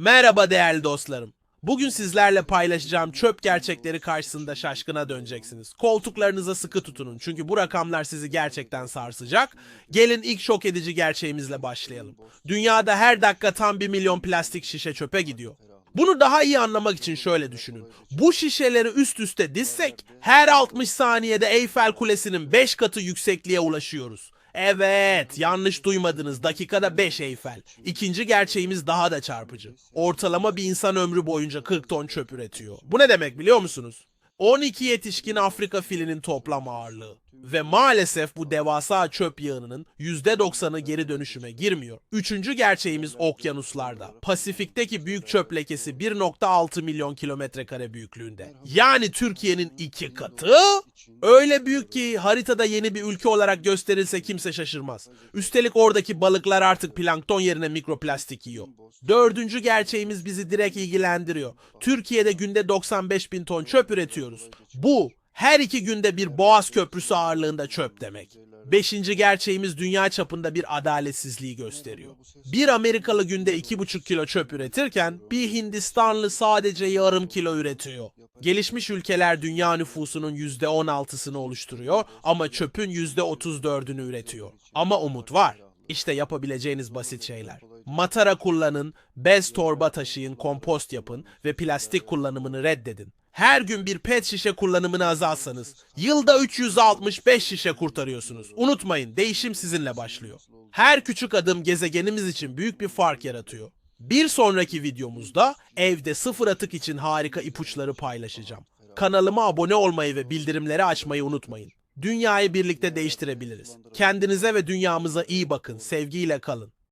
Merhaba değerli dostlarım. Bugün sizlerle paylaşacağım çöp gerçekleri karşısında şaşkına döneceksiniz. Koltuklarınıza sıkı tutunun çünkü bu rakamlar sizi gerçekten sarsacak. Gelin ilk şok edici gerçeğimizle başlayalım. Dünyada her dakika tam 1 milyon plastik şişe çöpe gidiyor. Bunu daha iyi anlamak için şöyle düşünün. Bu şişeleri üst üste dizsek her 60 saniyede Eyfel Kulesi'nin 5 katı yüksekliğe ulaşıyoruz. Evet, yanlış duymadınız. Dakikada 5 Eyfel. İkinci gerçeğimiz daha da çarpıcı. Ortalama bir insan ömrü boyunca 40 ton çöp üretiyor. Bu ne demek biliyor musunuz? 12 yetişkin Afrika filinin toplam ağırlığı. Ve maalesef bu devasa çöp yığınının %90'ı geri dönüşüme girmiyor. Üçüncü gerçeğimiz okyanuslarda. Pasifik'teki büyük çöp lekesi 1.6 milyon kilometre kare büyüklüğünde. Yani Türkiye'nin iki katı. Öyle büyük ki haritada yeni bir ülke olarak gösterilse kimse şaşırmaz. Üstelik oradaki balıklar artık plankton yerine mikroplastik yiyor. Dördüncü gerçeğimiz bizi direkt ilgilendiriyor. Türkiye'de günde 95 bin ton çöp üretiyoruz. Bu her iki günde bir Boğaz Köprüsü ağırlığında çöp demek. Beşinci gerçeğimiz dünya çapında bir adaletsizliği gösteriyor. Bir Amerikalı günde 2,5 kilo çöp üretirken bir Hindistanlı sadece yarım kilo üretiyor. Gelişmiş ülkeler dünya nüfusunun %16'sını oluşturuyor ama çöpün %34'ünü üretiyor. Ama umut var. İşte yapabileceğiniz basit şeyler. Matara kullanın, bez torba taşıyın, kompost yapın ve plastik kullanımını reddedin. Her gün bir pet şişe kullanımını azaltsanız yılda 365 şişe kurtarıyorsunuz. Unutmayın değişim sizinle başlıyor. Her küçük adım gezegenimiz için büyük bir fark yaratıyor. Bir sonraki videomuzda evde sıfır atık için harika ipuçları paylaşacağım. Kanalıma abone olmayı ve bildirimleri açmayı unutmayın. Dünyayı birlikte değiştirebiliriz. Kendinize ve dünyamıza iyi bakın, sevgiyle kalın.